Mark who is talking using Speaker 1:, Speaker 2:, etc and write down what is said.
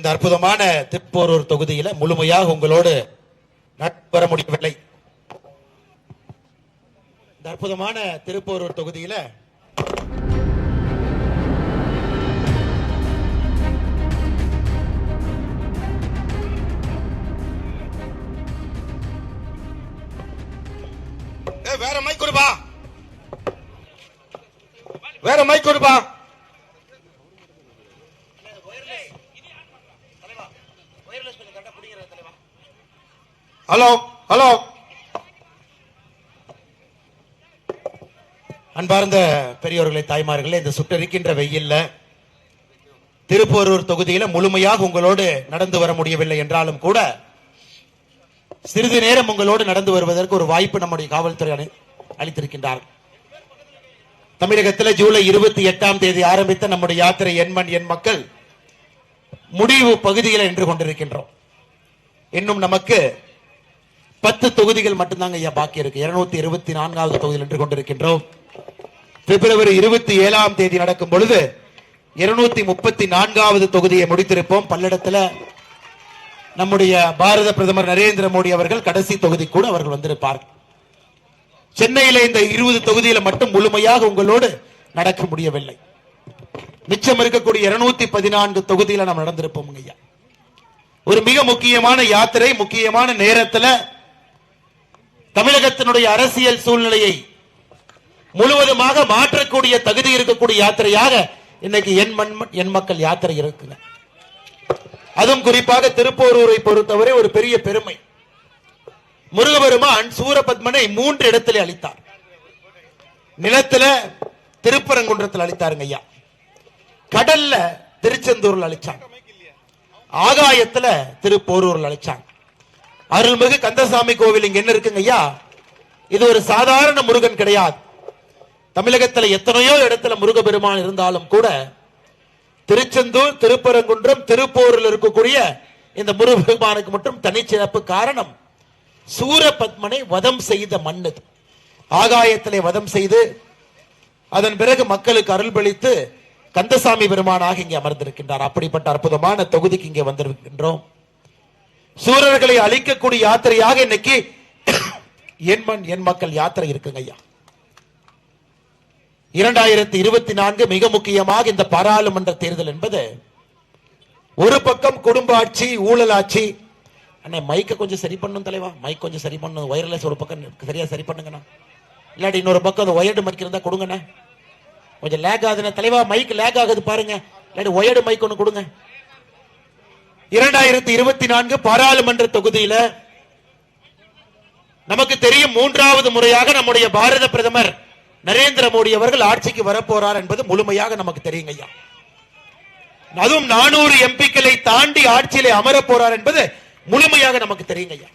Speaker 1: இந்த அற்புதமான திருப்போரூர் தொகுதியில முழுமையாக உங்களோடு நட்பெற முடியவில்லை. இந்த அற்புதமான திருப்போரூர் தொகுதியில
Speaker 2: வேற மைக் கொடுப்பா. வேற மைக் கொடுப்பா. Hello hello.
Speaker 1: அன்பார்ந்த பெரியோர்களே தாய்மார்களே இந்த சுட்டரிக்கின்ற வெயில்ல திருப்போரூர் தொகுதியில முழுமையாக உங்களோடு நடந்து வர முடியவில்லை என்றாலும் கூட சிறிது நேரம் உங்களோடு நடந்து வருவதற்கு ஒரு வாய்ப்பு நம்முடைய காவல்துறை அளி- அளித்திருக்கின்றார் தமிழகத்தில் ஜூலை இருபத்தி எட்டாம் தேதி ஆரம்பித்த நம்முடைய யாத்திரை எண்மண் எண் மக்கள் முடிவு பகுதியில் நின்று கொண்டிருக்கின்றோம். இன்னும் நமக்கு பத்து தொகுதிகள் மட்டும்தாங்க ஐயா பாக்கி இருக்கு. இருநூத்தி இருபத்தி நான்காவது தொகுதியில் நின்று கொண்டிருக்கின்றோம். பிப்ரவரி இருபத்தி ஏழாம் தேதி நடக்கும் பொழுது இருநூத்தி முப்பத்தி நான்காவது தொகுதியை முடித்திருப்போம். பல்லடத்துல நம்முடைய பாரத பிரதமர் நரேந்திர மோடி அவர்கள் கடைசி தொகுதி கூட அவர்கள் வந்திருப்பார். சென்னையில இந்த இருபது தொகுதியில மட்டும் முழுமையாக உங்களோடு நடக்க முடியவில்லை. மிச்சம் இருக்கக்கூடிய இருநூத்தி பதினான்கு தொகுதியில நாம் நடந்திருப்போம் ஐயா. ஒரு மிக முக்கியமான யாத்திரை முக்கியமான நேரத்துல தமிழகத்தினுடைய அரசியல் சூழ்நிலையை முழுவதுமாக மாற்றக்கூடிய தகுதி இருக்கக்கூடிய யாத்திரையாக இன்னைக்கு என் மண் என் மக்கள் யாத்திரை இருக்குங்க அதுவும் குறிப்பாக திருப்போரூரை பொறுத்தவரை ஒரு பெரிய பெருமை. முருகபெருமான் சூரபத்மனை மூன்று இடத்திலே அளித்தார். நிலத்துல திருப்பரங்குன்றத்தில் அளித்தாருங்க ஐயா. கடல்ல திருச்செந்தூர்ல அழிச்சாங்க ஆகாயத்துல திருப்போரூர்ல அழிச்சாங்க அருள்மிகு கந்தசாமி கோவில் இங்க என்ன இருக்குங்க ஐயா? இது ஒரு சாதாரண முருகன் கிடையாது. தமிழகத்துல எத்தனையோ இடத்துல முருகபெருமான் இருந்தாலும் கூட திருச்செந்தூர் திருப்பரங்குன்றம் திருப்போரில் இருக்கக்கூடிய இந்த முருகபெருமானுக்கு மட்டும் தனிச்சிறப்பு காரணம் சூரபத்மனை வதம் செய்த மண் இது ஆகாயத்திலே வதம் செய்து அதன் பிறகு மக்களுக்கு அருள்பளித்து கந்தசாமி பெருமானாக இங்கே அமர்ந்திருக்கின்றார். அப்படிப்பட்ட அற்புதமான தொகுதிக்கு இங்கே வந்திருக்கின்றோம். சூரர்களை அழிக்கக்கூடிய யாத்திரையாக இன்னைக்கு என் மண் என் மக்கள் யாத்திரை இருக்குங்க ஐயா. இரண்டாயிரத்தி இருபத்தி நான்கு மிக முக்கியமாக இந்த பாராளுமன்ற தேர்தல் என்பது ஒரு பக்கம் குடும்ப ஆட்சி ஊழல் ஆட்சி அண்ணே மைக்க கொஞ்சம் சரி பண்ணும் தலைவா. மைக் கொஞ்சம் சரி பண்ணும் ஒயர்லெஸ் ஒரு பக்கம் சரியா சரி பண்ணுங்கண்ணா. இல்லாட்டி இன்னொரு பக்கம் அந்த ஒயர்டு மைக் இருந்தா கொடுங்கண்ணா. கொஞ்சம் லேக் ஆகுதுண்ணே. தலைவா மைக் லேக் ஆகுது பாருங்க. இல்லாட்டி ஒயர்டு மைக் ஒன்று கொடுங்க. இரண்டாயிரத்தி இருபத்தி நான்கு பாராளுமன்ற தொகுதியில நமக்கு தெரியும் மூன்றாவது முறையாக நம்முடைய பாரத பிரதமர் நரேந்திர மோடி அவர்கள் ஆட்சிக்கு வரப்போறார் என்பது முழுமையாக நமக்கு தெரியுங்க ஐயா. அதுவும் நானூறு எம்பிக்களை தாண்டி ஆட்சியிலே அமரப் போறார் என்பது முழுமையாக நமக்கு தெரியுங்க ஐயா.